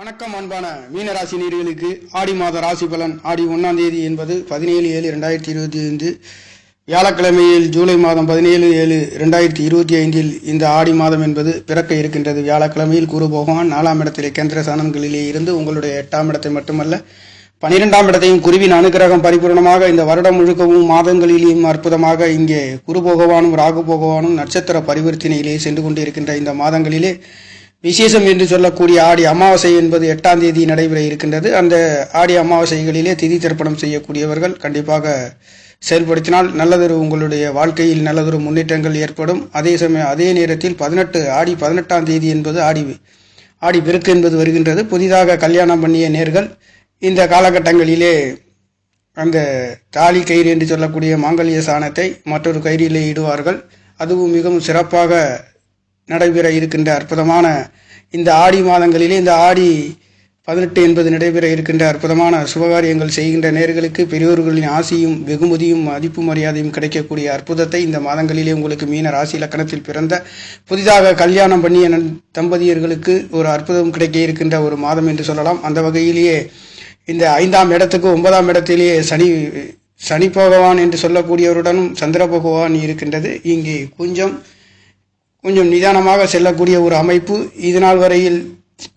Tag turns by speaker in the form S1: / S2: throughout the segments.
S1: வணக்கம் அன்பான மீனராசி நேர்களுக்கு. ஆடி மாத ராசி பலன் ஆடி ஒன்றாம் தேதி என்பது பதினேழு ஏழு ரெண்டாயிரத்தி இருபத்தி ஐந்து. வியாழக்கிழமையில் ஜூலை மாதம் பதினேழு ஏழு ரெண்டாயிரத்தி இருபத்தி ஐந்தில் இந்த ஆடி மாதம் என்பது பிறக்க இருக்கின்றது. வியாழக்கிழமையில் குரு பகவான் நாலாம் இடத்திலே கேந்திர சாணங்களிலே இருந்து உங்களுடைய எட்டாம் இடத்தை மட்டுமல்ல பனிரெண்டாம் இடத்தையும் குருவின் அனுகிரகம் பரிபூர்ணமாக இந்த வருடம் முழுக்கவும் மாதங்களிலேயும் அற்புதமாக இங்கே குரு பகவானும் ராகு பகவானும் நட்சத்திர பரிவர்த்தனையிலே சென்று கொண்டிருக்கின்ற இந்த மாதங்களிலே விசேஷம் என்று சொல்லக்கூடிய ஆடி அமாவாசை என்பது எட்டாம் தேதி நடைபெற இருக்கின்றது. அந்த ஆடி அமாவாசைகளிலே திதி தர்ப்பணம் செய்யக்கூடியவர்கள் கண்டிப்பாக செயல்படுத்தினால் நல்லதொரு உங்களுடைய வாழ்க்கையில் நல்லதொரு முன்னேற்றங்கள் ஏற்படும். அதே சமயம் அதே நேரத்தில் பதினெட்டு ஆடி பதினெட்டாம் தேதி என்பது ஆடி ஆடி பெருக்கு என்பது வருகின்றது. புதிதாக கல்யாணம் பண்ணிய நேர்கள் இந்த காலகட்டங்களிலே அந்த தாலி கயிறு என்று சொல்லக்கூடிய மாங்கல்ய சாணத்தை மற்றொரு கயிறிலே இடுவார்கள். அதுவும் மிகவும் சிறப்பாக நடைபெற இருக்கின்ற அற்புதமான இந்த ஆடி மாதங்களிலே இந்த ஆடி பதினெட்டு என்பது நடைபெற இருக்கின்ற அற்புதமான சுபகாரியங்கள் செய்கின்ற நேர்களுக்கு பெரியோர்களின் ஆசியும் வெகுமதியும் மதிப்பு மரியாதையும் கிடைக்கக்கூடிய அற்புதத்தை இந்த மாதங்களிலே உங்களுக்கு மீன ராசி இலக்கணத்தில் பிறந்த புதிதாக கல்யாணம் பண்ணிய தம்பதியர்களுக்கு ஒரு அற்புதம் கிடைக்க இருக்கின்ற ஒரு மாதம் என்று சொல்லலாம். அந்த வகையிலேயே இந்த ஐந்தாம் இடத்துக்கு ஒன்பதாம் இடத்திலேயே சனி சனி பகவான் என்று சொல்லக்கூடியவருடனும் சந்திர பகவான் இருக்கின்றது. இங்கே கொஞ்சம் கொஞ்சம் நிதானமாக செல்லக்கூடிய ஒரு அமைப்பு. இதனால் வரையில்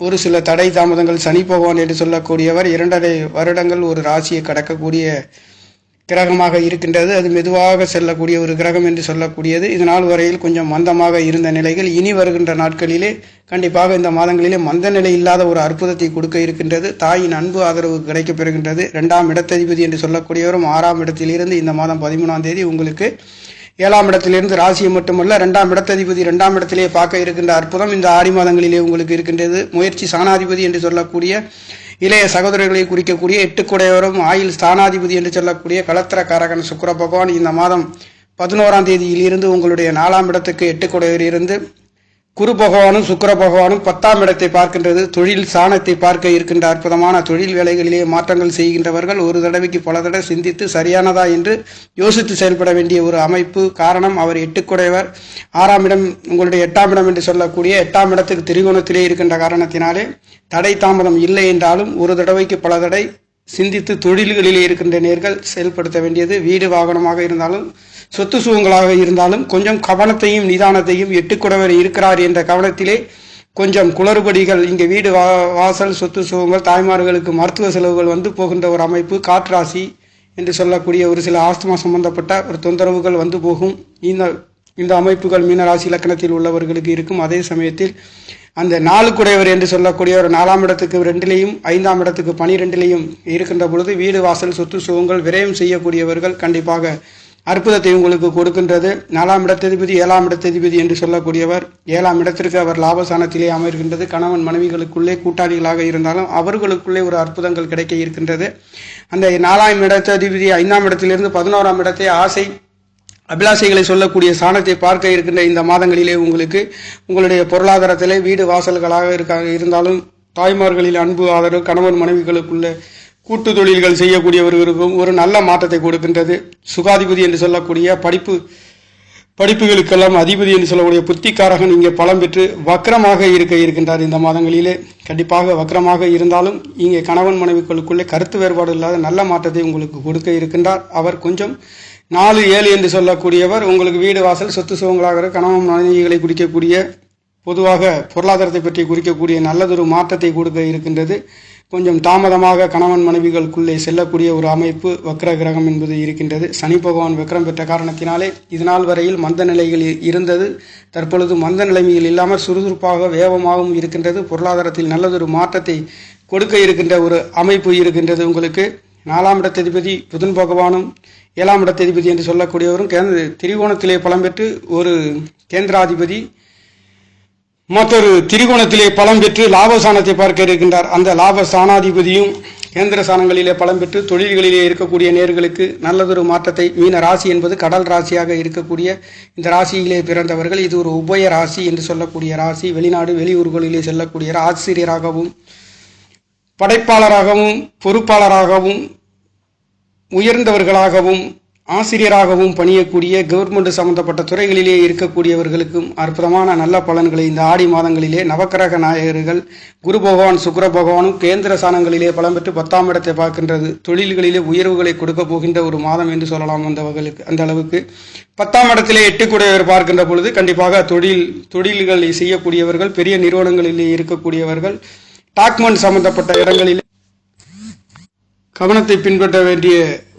S1: ஒரு சில தடை தாமதங்கள் சனி பகவான் என்று சொல்லக்கூடியவர் இரண்டரை வருடங்கள் ஒரு ராசியை கடக்கக்கூடிய கிரகமாக இருக்கின்றது. அது மெதுவாக செல்லக்கூடிய ஒரு கிரகம் என்று சொல்லக்கூடியது. இதனால் வரையில் கொஞ்சம் மந்தமாக இருந்த நிலைகள் இனி வருகின்ற நாட்களிலே கண்டிப்பாக இந்த மாதங்களிலே மந்த நிலை இல்லாத ஒரு அற்புதத்தை கொடுக்க இருக்கின்றது. தாயின் அன்பு ஆதரவு கிடைக்கப் பெறுகின்றது இரண்டாம் இடத்ததிபதி என்று சொல்லக்கூடியவரும் ஆறாம் இடத்திலிருந்து இந்த மாதம் பதிமூணாம் தேதி உங்களுக்கு ஏழாம் இடத்திலிருந்து ராசியை மட்டுமல்ல இரண்டாம் இடத்ததிபதி இரண்டாம் இடத்திலே பார்க்க இருக்கின்ற அற்புதம் இந்த ஆடி மாதங்களிலே உங்களுக்கு இருக்கின்றது. முயற்சி சாணாதிபதி என்று சொல்லக்கூடிய இளைய சகோதரர்களை குறிக்கக்கூடிய எட்டுக்குடையவரும் ஆயில் ஸ்தானாதிபதி என்று சொல்லக்கூடிய கலத்திரக்காரகன் சுக்கர பகவான் இந்த மாதம் பதினோராம் தேதியிலிருந்து உங்களுடைய நாலாம் இடத்துக்கு எட்டுக்குடையவர் இருந்து குரு பகவானும் சுக்கர பகவானும் பத்தாம் இடத்தை பார்க்கின்றது. தொழில் சாணத்தை பார்க்க இருக்கின்ற அற்புதமான தொழில் வேலைகளிலே மாற்றங்கள் செய்கின்றவர்கள் ஒரு தடவைக்கு பல தடவை சிந்தித்து சரியானதா என்று யோசித்து செயல்பட வேண்டிய ஒரு அமைப்பு. காரணம் அவர் எட்டுக்குடையவர். ஆறாம் இடம் உங்களுடைய எட்டாம் இடம் என்று சொல்லக்கூடிய எட்டாம் இடத்துக்கு திரிகோணத்திலே இருக்கின்ற காரணத்தினாலே தடை தாமதம் இல்லை என்றாலும் ஒரு தடவைக்கு பல தடவை சிந்தித்து தொழில்களிலே இருக்கின்ற நேர்கள் செயல்படுத்த வேண்டியது. வீடு வாகனமாக இருந்தாலும் சொத்து சுகங்களாக இருந்தாலும் கொஞ்சம் கவனத்தையும் நிதானத்தையும் எட்டுக்குடவர் இருக்கிறார் என்ற கவனத்திலே கொஞ்சம் குளறுபடிகள் இங்கே வீடு வா வாசல் சொத்து சுகங்கள் தாய்மார்களுக்கு மருத்துவ செலவுகள் வந்து போகின்ற ஒரு அமைப்பு காற்றாசி என்று சொல்லக்கூடிய ஒரு சில ஆஸ்துமா சம்பந்தப்பட்ட ஒரு தொந்தரவுகள் வந்து போகும். இந்த இந்த அமைப்புகள் மீனராசி இலக்கணத்தில் உள்ளவர்களுக்கு இருக்கும். அதே சமயத்தில் அந்த நாளுக்குடையவர் என்று சொல்லக்கூடிய ஒரு நாலாம் இடத்துக்கு ரெண்டிலையும் ஐந்தாம் இடத்துக்கு பனிரெண்டிலையும் இருக்கின்ற பொழுது வீடு வாசல் சொத்து சுகங்கள் விரயம் செய்யக்கூடியவர்கள் கண்டிப்பாக அற்புதத்தை உங்களுக்கு கொடுக்கின்றது. நாலாம் இடத்ததிபதி ஏழாம் இடத்ததிபதி என்று சொல்லக்கூடியவர். ஏழாம் இடத்திற்கு அவர் லாபசானத்திலே அமர்கின்றது. கணவன் மனைவிகளுக்குள்ளே கூட்டாளிகளாக இருந்தாலும் அவர்களுக்குள்ளே ஒரு அற்புதங்கள் கிடைக்க இருக்கின்றது. அந்த நாலாம் இடத்ததிபதி ஐந்தாம் இடத்திலிருந்து பதினோராம் இடத்தை ஆசை அபிலாஷைகளை சொல்லக்கூடிய சாணத்தை பார்க்க இருக்கின்ற இந்த மாதங்களிலே உங்களுக்கு உங்களுடைய பொருளாதாரத்திலே வீடு வாசல்களாக இருக்க இருந்தாலும் தாய்மார்களில் அன்பு ஆதரவு கணவன் மனைவிகளுக்குள்ள கூட்டு தொழில்கள் செய்யக்கூடியவர்களுக்கும் ஒரு நல்ல மாற்றத்தை கொடுக்கின்றது. சுகாதிபதி என்று சொல்லக்கூடிய படிப்பு படிப்புகளுக்கெல்லாம் அதிபதி என்று சொல்லக்கூடிய புத்திக்காரகன் இங்கே பலம் பெற்று வக்கரமாக இருக்க இருக்கின்றார் இந்த மாதங்களிலே. கண்டிப்பாக வக்கரமாக இருந்தாலும் இங்கே கணவன் மனைவிகளுக்குள்ளே கருத்து வேறுபாடு இல்லாத நல்ல மாற்றத்தை உங்களுக்கு கொடுக்க இருக்கின்றார். அவர் கொஞ்சம் நாலு ஏழு என்று சொல்லக்கூடியவர் உங்களுக்கு வீடு வாசல் சொத்து சுகங்களாக கணவன் மனைவிகளை குறிக்கக்கூடிய பொதுவாக பொருளாதாரத்தை பற்றி குறிக்கக்கூடிய நல்லதொரு மாற்றத்தை கொடுக்க இருக்கின்றது. கொஞ்சம் தாமதமாக கணவன் மனைவிகளுக்குள்ளே செல்லக்கூடிய ஒரு அமைப்பு வக்ர கிரகம் என்பது இருக்கின்றது. சனி பகவான் வக்ரம் பெற்ற காரணத்தினாலே இதனால் வரையில் மந்த நிலையில் இருந்தது. தற்பொழுது மந்த நிலைமையில் இல்லாமல் சுறுசுறுப்பாக வேகமாகவும் இருக்கின்றது. பொருளாதாரத்தில் நல்லதொரு மாற்றத்தை கொடுக்க இருக்கின்ற ஒரு அமைப்பு இருக்கின்றது உங்களுக்கு. நாலாம் இடத்ததிபதி புதன் பகவானும் ஏழாம் இடத்ததிபதி என்று சொல்லக்கூடியவரும் கேந்திர திரிகோணத்திலே பலம் பெற்று ஒரு கேந்திராதிபதி மற்றொரு திரிகோணத்திலே பலம் பெற்று லாபஸ்தானத்தை பார்க்க இருக்கின்றார். அந்த லாபஸ்தானாதிபதியும் கேந்திர சாணங்களிலே பலம் பெற்று தொழில்களிலே இருக்கக்கூடிய நேர்களுக்கு நல்லதொரு மாற்றத்தை மீன ராசி என்பது கடல் ராசியாக இருக்கக்கூடிய இந்த ராசியிலே பிறந்தவர்கள் இது ஒரு உபய ராசி என்று சொல்லக்கூடிய ராசி. வெளிநாடு வெளியூர்களிலே செல்லக்கூடிய ஆசிரியராகவும் படைப்பாளராகவும் பொறுப்பாளராகவும் உயர்ந்தவர்களாகவும் ஆசிரியராகவும் பணியக்கூடிய கவர்மெண்ட் சம்பந்தப்பட்ட துறைகளிலே இருக்கக்கூடியவர்களுக்கும் அற்புதமான நல்ல பலன்களை இந்த ஆடி மாதங்களிலே நவக்கிரக நாயகர்கள் குரு பகவான் சுக்கர பகவானும் கேந்திர சாணங்களிலே பலம் பெற்று பத்தாம் இடத்தை பார்க்கின்றது. தொழில்களிலே உயர்வுகளை கொடுக்க போகின்ற ஒரு மாதம் என்று சொல்லலாம் அந்த வகைக்கு அந்த அளவுக்கு. பத்தாம் இடத்திலே எட்டுக்குடையவர் பார்க்கின்ற பொழுது கண்டிப்பாக தொழில் தொழில்களை செய்யக்கூடியவர்கள் பெரிய நிறுவனங்களிலே இருக்கக்கூடியவர்கள் டாக்குமெண்ட் சம்பந்தப்பட்ட இடங்களிலே கவனத்தை பின்பற்ற வேண்டிய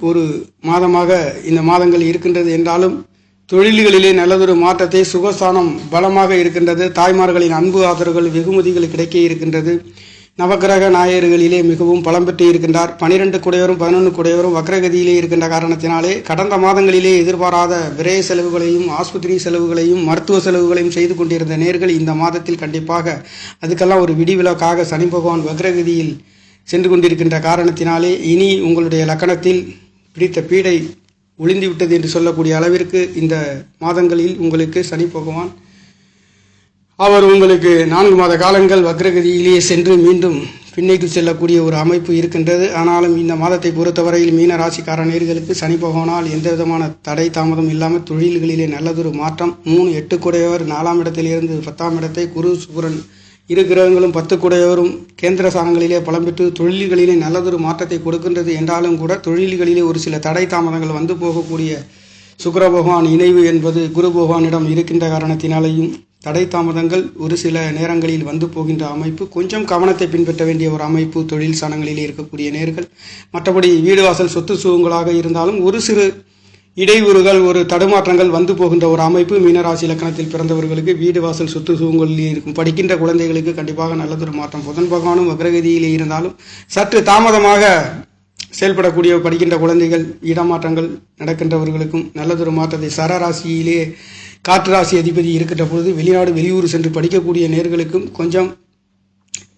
S1: ஒரு மாதமாக இந்த மாதங்கள் இருக்கின்றது என்றாலும் தொழில்களிலே நல்லதொரு மாற்றத்தை சுகஸ்தானம் பலமாக இருக்கின்றது தாய்மார்களின் அன்பு ஆதரவுகள் வெகுமதிகள் கிடைக்க இருக்கின்றது. நவக்கிரக நாயர்களிலே மிகவும் பலம் பெற்று இருக்கின்றார். பனிரெண்டு குடையவரும் பதினொன்று குடையவரும் வக்ரகதியிலே இருக்கின்ற காரணத்தினாலே கடந்த மாதங்களிலே எதிர்பாராத விரய செலவுகளையும் ஆஸ்பத்திரி செலவுகளையும் மருத்துவ செலவுகளையும் செய்து கொண்டிருந்த நேர்கள் இந்த மாதத்தில் கண்டிப்பாக அதுக்கெல்லாம் ஒரு விடிவிலக்காக சனி பகவான் வக்ரகதியில் சென்று கொண்டிருக்கின்ற காரணத்தினாலே இனி உங்களுடைய லக்கணத்தில் பிடித்த பீடை ஒளிந்துவிட்டது என்று சொல்லக்கூடிய அளவிற்கு இந்த மாதங்களில் உங்களுக்கு சனி பகவான் அவர் உங்களுக்கு நான்கு மாத காலங்கள் வக்ரகதியிலேயே சென்று மீண்டும் பின்னைக்கு செல்லக்கூடிய ஒரு அமைப்பு இருக்கின்றது. ஆனாலும் இந்த மாதத்தை பொறுத்தவரையில் மீன ராசிக்கார நேர்களுக்கு சனி பகவானால் எந்த விதமான தடை தாமதம் இல்லாமல் தொழில்களிலே நல்லதொரு மாற்றம். மூணு எட்டு கூடையவர் நாலாம் இடத்திலிருந்து பத்தாம் இடத்தை குரு சுபரன் இரு கிரகங்களும் பத்து கூடையவரும் கேந்திர சாரங்களிலே பலம் பெற்று தொழில்களிலே நல்லதொரு மாற்றத்தை கொடுக்கின்றது என்றாலும் கூட தொழில்களிலே ஒரு சில தடை தாமதங்கள் வந்து போகக்கூடிய சுக்கர பகவான் இணைவு என்பது குரு பகவானிடம் இருக்கின்ற காரணத்தினாலேயும் தடை தாமதங்கள் ஒரு சில நேரங்களில் வந்து போகின்ற அமைப்பு கொஞ்சம் கவனத்தை பின்பற்ற வேண்டிய ஒரு அமைப்பு தொழில் சாணங்களிலே இருக்கக்கூடிய நேர்கள். மற்றபடி வீடு வாசல் சொத்து சுகங்களாக இருந்தாலும் ஒரு சிறு இடையூறுகள் ஒரு தடுமாற்றங்கள் வந்து போகின்ற ஒரு அமைப்பு மீனராசி இலக்கணத்தில் பிறந்தவர்களுக்கு வீடு வாசல் சொத்து சுகங்களில் இருக்கும். படிக்கின்ற குழந்தைகளுக்கு கண்டிப்பாக நல்லதொரு மாற்றம். புதன் பகவானும் வக்ரகதியிலே இருந்தாலும் சற்று தாமதமாக செயல்படக்கூடிய படிக்கின்ற குழந்தைகள் இடமாற்றங்கள் நடக்கின்றவர்களுக்கும் நல்லதொரு மாற்றத்தை சரராசியிலே காற்று ராசி அதிபதி இருக்கின்ற பொழுது வெளிநாடு வெளியூர் சென்று படிக்கக்கூடிய நேர்களுக்கும் கொஞ்சம்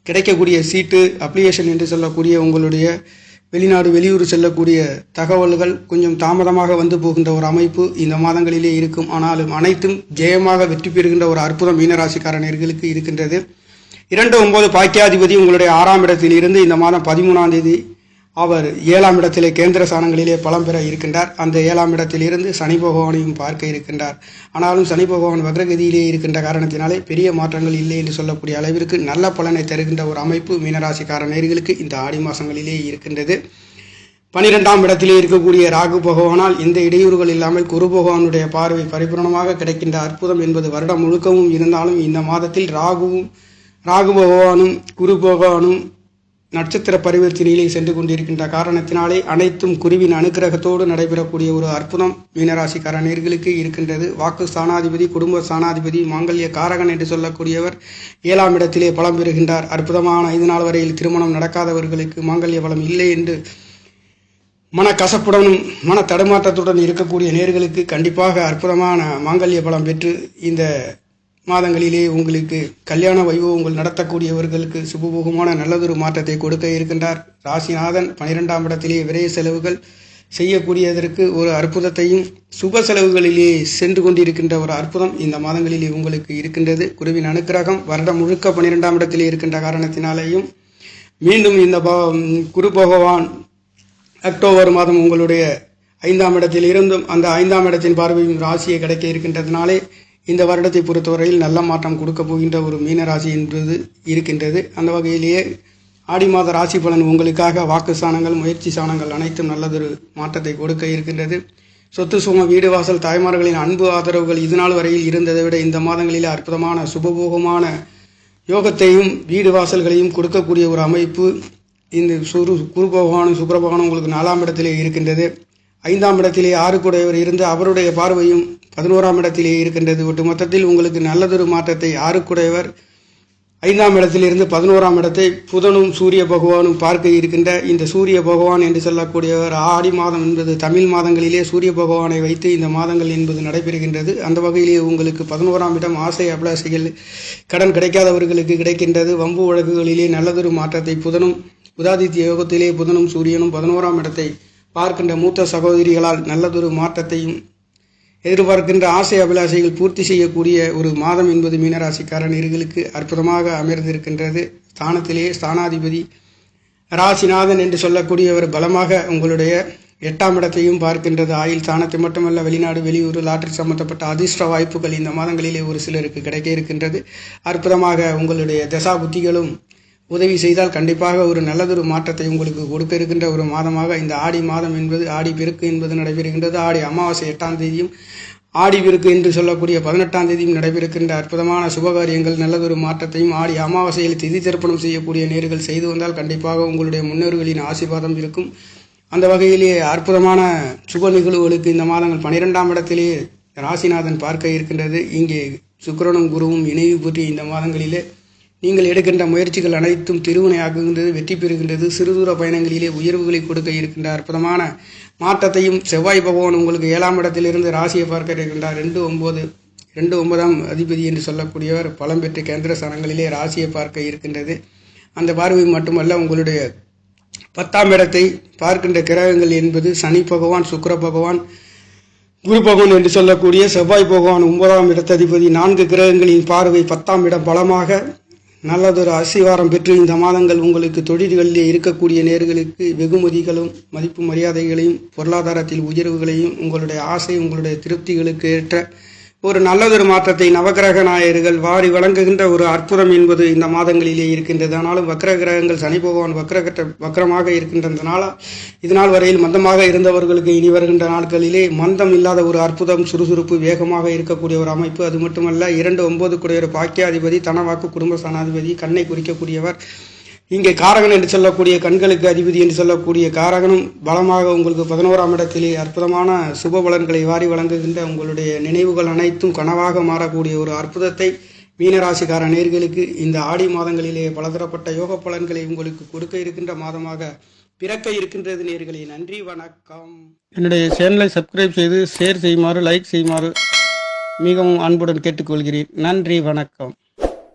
S1: கிடைக்கக்கூடிய சீட்டு அப்ளிகேஷன் என்று சொல்லக்கூடிய உங்களுடைய வெளிநாடு வெளியூர் செல்லக்கூடிய தகவல்கள் கொஞ்சம் தாமதமாக வந்து போகின்ற ஒரு அமைப்பு இந்த மாதங்களிலே இருக்கும். ஆனாலும் அனைத்தும் ஜெயமாக வெற்றி பெறுகின்ற ஒரு அற்புதம் மீனராசிக்காரர்களுக்கு இருக்கின்றது. இரண்டு ஒன்பது பாக்கியாதிபதி உங்களுடைய ஆறாம் இடத்தில் இருந்து இந்த மாதம் பதிமூணாம் தேதி அவர் ஏழாம் இடத்திலே கேந்திர சாணங்களிலே பலம் பெற இருக்கின்றார். அந்த ஏழாம் இடத்திலிருந்து சனி பகவானையும் பார்க்க இருக்கின்றார். ஆனாலும் சனி பகவான் வக்ரகதியிலே இருக்கின்ற காரணத்தினாலே பெரிய மாற்றங்கள் இல்லை என்று சொல்லக்கூடிய அளவிற்கு நல்ல பலனை தருகின்ற ஒரு அமைப்பு மீனராசிக்கார நேர்களுக்கு இந்த ஆடி மாதங்களிலே இருக்கின்றது. பனிரெண்டாம் இடத்திலே இருக்கக்கூடிய ராகு பகவானால் எந்த இடையூறுகள் இல்லாமல் குரு பகவானுடைய பார்வை பரிபூர்ணமாக கிடைக்கின்ற அற்புதம் என்பது வருடம் முழுக்கவும் இருந்தாலும் இந்த மாதத்தில் ராகுவும் ராகு பகவானும் குரு பகவானும் நட்சத்திர பரிவர்த்தனையிலே சென்று கொண்டிருக்கின்ற காரணத்தினாலே அனைத்தும் குருவின் அனுக்கிரகத்தோடு நடைபெறக்கூடிய ஒரு அற்புதம். மீனராசிக்கார நேர்களுக்கு இருக்கின்றது. வாக்கு ஸ்தானாதிபதி குடும்ப ஸ்தானாதிபதி மாங்கல்ய காரகன் என்று சொல்லக்கூடியவர் ஏழாம் இடத்திலே பலம் பெறுகின்றார். அற்புதமான ஐந்து நாள் வரையில் திருமணம் நடக்காதவர்களுக்கு மாங்கல்ய பலம் இல்லை என்று மன கசப்புடனும் மன தடுமாற்றத்துடன் இருக்கக்கூடிய நேர்களுக்கு கண்டிப்பாக அற்புதமான மாங்கல்ய பலம் பெற்று இந்த மாதங்களிலே உங்களுக்கு கல்யாண வைபவங்கள் நடத்தக்கூடியவர்களுக்கு சுபபோகமான நல்லதொரு மாற்றத்தை கொடுக்க இருக்கின்றார். ராசிநாதன் பனிரெண்டாம் இடத்திலே விரைய செலவுகள் செய்யக்கூடியதற்கு ஒரு அற்புதத்தையும் சுப செலவுகளிலே சென்று கொண்டிருக்கின்ற ஒரு அற்புதம் இந்த மாதங்களிலே உங்களுக்கு இருக்கின்றது. குருவின் அனுக்கிரகம் வருடம் முழுக்க பனிரெண்டாம் இடத்திலே இருக்கின்ற காரணத்தினாலேயும் மீண்டும் இந்த குரு பகவான் அக்டோபர் மாதம் உங்களுடைய ஐந்தாம் இடத்தில் இருந்தும் அந்த ஐந்தாம் இடத்தின் பார்வையும் ராசியை கிடைக்க இருக்கின்றதுனாலே இந்த வருடத்தை பொறுத்தவரையில் நல்ல மாற்றம் கொடுக்க போகின்ற ஒரு மீன ராசி என்பது இருக்கின்றது. அந்த வகையிலேயே ஆடி மாத ராசி பலன் உங்களுக்காக வாக்கு சாணங்கள் முயற்சி சாணங்கள் அனைத்தும் நல்லதொரு மாற்றத்தை கொடுக்க இருக்கின்றது. சொத்து சும வீடு வாசல் தாய்மார்களின் அன்பு ஆதரவுகள் இதுநாள் வரையில் இருந்ததை விட இந்த மாதங்களில் அற்புதமான சுபபோகமான யோகத்தையும் வீடு வாசல்களையும் கொடுக்கக்கூடிய ஒரு அமைப்பு இந்த சுரு குரு பகவானும் சுக்கர பகவானும் உங்களுக்கு நாலாம் இடத்திலே இருக்கின்றது. ஐந்தாம் இடத்திலே ஆறு கூடையவர் இருந்து அவருடைய பார்வையும் பதினோராம் இடத்திலே இருக்கின்றது. ஒட்டு மொத்தத்தில் உங்களுக்கு நல்லதொரு மாற்றத்தை ஆறுக்குடையவர் ஐந்தாம் இடத்திலிருந்து பதினோராம் இடத்தை புதனும் சூரிய பகவானும் பார்க்க இருக்கின்ற இந்த சூரிய பகவான் என்று சொல்லக்கூடியவர். ஆடி மாதம் என்பது தமிழ் மாதங்களிலே சூரிய பகவானை வைத்து இந்த மாதங்கள் என்பது நடைபெறுகின்றது. அந்த வகையிலே உங்களுக்கு பதினோராம் இடம் ஆசை அபிலாசைகள் கடன் கிடைக்காதவர்களுக்கு கிடைக்கின்றது. வம்பு வழக்குகளிலே நல்லதொரு மாற்றத்தை புதனும் உதாதித்ய யோகத்திலே புதனும் சூரியனும் பதினோராம் இடத்தை பார்க்கின்ற மூத்த சகோதரிகளால் நல்லதொரு மாற்றத்தையும் எதிர்பார்க்கின்ற ஆசை அபிலாசைகள் பூர்த்தி செய்யக்கூடிய ஒரு மாதம் என்பது மீனராசிக்காரர்களுக்கு அற்புதமாக அமர்ந்திருக்கின்றது. ஸ்தானத்திலேயே ஸ்தானாதிபதி ராசிநாதன் என்று சொல்லக்கூடியவர் பலமாக உங்களுடைய எட்டாம் இடத்தையும் பார்க்கின்றது. ஆயில் ஸ்தானத்தை மட்டுமல்ல வெளிநாடு வெளியூர் லாட்டரி சம்பந்தப்பட்ட அதிர்ஷ்ட வாய்ப்புகள் இந்த மாதங்களிலே ஒரு சிலருக்கு கிடைக்க இருக்கின்றது. அற்புதமாக உங்களுடைய தசா புத்திகளும் உதவி செய்தால் கண்டிப்பாக ஒரு நல்லதொரு மாற்றத்தை உங்களுக்கு கொடுக்க இருக்கின்ற ஒரு மாதமாக இந்த ஆடி மாதம் என்பது ஆடி பெருக்கு என்பது நடைபெறுகின்றது. ஆடி அமாவாசை எட்டாம் தேதியும் ஆடி பெருக்கு என்று சொல்லக்கூடிய பதினெட்டாம் தேதியும் நடைபெறுகின்ற அற்புதமான சுபகாரியங்கள் நல்லதொரு மாற்றத்தையும் ஆடி அமாவாசையில் திதி திருப்பணம் செய்யக்கூடிய நேர்கள் செய்து வந்தால் கண்டிப்பாக உங்களுடைய முன்னோர்களின் ஆசீர்வாதம் இருக்கும். அந்த வகையிலே அற்புதமான சுப நிகழ்வுகளுக்கு இந்த மாதங்கள் பனிரெண்டாம் இடத்திலே ராசிநாதன் பார்க்க இருக்கின்றது. இங்கே சுக்கரனும் குருவும் இணைவு பற்றி இந்த மாதங்களிலே நீங்கள் எடுக்கின்ற முயற்சிகள் அனைத்தும் திருவினையாக்குகின்றது வெற்றி பெறுகின்றது. சிறுதூர பயணங்களிலே உயர்வுகளை கொடுக்க இருக்கின்ற அற்புதமான மாற்றத்தையும் செவ்வாய் பகவான் உங்களுக்கு ஏழாம் இடத்திலிருந்து ராசியை பார்க்க இருக்கின்றார். ரெண்டு ஒன்பது ரெண்டு ஒன்பதாம் அதிபதி என்று சொல்லக்கூடியவர் பலம் பெற்ற கேந்திர ஸ்தானங்களிலே ராசியை பார்க்க இருக்கின்றது. அந்த பார்வை மட்டுமல்ல உங்களுடைய பத்தாம் இடத்தை பார்க்கின்ற கிரகங்கள் என்பது சனி பகவான் சுக்கர பகவான் குரு பகவான் என்று சொல்லக்கூடிய செவ்வாய் பகவான் ஒன்பதாம் இடத்ததிபதி. நான்கு கிரகங்களின் பார்வை பத்தாம் இடம் பலமாக நல்லதொரு அசிவாரம் பெற்று இந்த மாதங்கள் உங்களுக்கு தொழில்களிலே இருக்கக்கூடிய நேர்களுக்கு வெகுமதிகளும் மதிப்பு மரியாதைகளையும் பொருளாதாரத்தில் உயர்வுகளையும் உங்களுடைய ஆசை உங்களுடைய திருப்திகளுக்கு ஏற்ற ஒரு நல்லதொரு மாற்றத்தை நவக்கிரக நாயர்கள் வாரி வழங்குகின்ற ஒரு அற்புதம் என்பது இந்த மாதங்களிலே இருக்கின்றது. ஆனாலும் வக்ர கிரகங்கள் சனி பகவான் வக்ரகட்ட வக்ரமாக இருக்கின்றதுனால இதனால் வரையில் மந்தமாக இருந்தவர்களுக்கு இனி வருகின்ற நாட்களிலே மந்தம் இல்லாத ஒரு அற்புதம் சுறுசுறுப்பு வேகமாக இருக்கக்கூடிய ஒரு அமைப்பு. அது மட்டுமல்ல இரண்டு ஒன்பது கூடிய ஒரு பாக்கியாதிபதி தனவாக்கு குடும்ப சனாதிபதி கண்ணை குறிக்கக்கூடியவர் இங்கே காரகன் என்று சொல்லக்கூடிய கண்களுக்கு அதிபதி என்று சொல்லக்கூடிய காரகனும் பலமாக உங்களுக்கு பதினோராம் இடத்திலே அற்புதமான சுப பலன்களை வாரி வழங்குகின்ற உங்களுடைய நினைவுகள் அனைத்தும் கனவாக மாறக்கூடிய ஒரு அற்புதத்தை மீனராசிக்கார நேர்களுக்கு இந்த ஆடி மாதங்களிலே பலதரப்பட்ட யோக பலன்களை உங்களுக்கு கொடுக்க இருக்கின்ற மாதமாக பிறக்க இருக்கின்றது நேர்களே. நன்றி வணக்கம். என்னுடைய சேனலை சப்ஸ்கிரைப் செய்து ஷேர் செய்யுமாறு லைக் செய்யுமாறு மிகவும் அன்புடன் கேட்டுக்கொள்கிறேன். நன்றி வணக்கம்.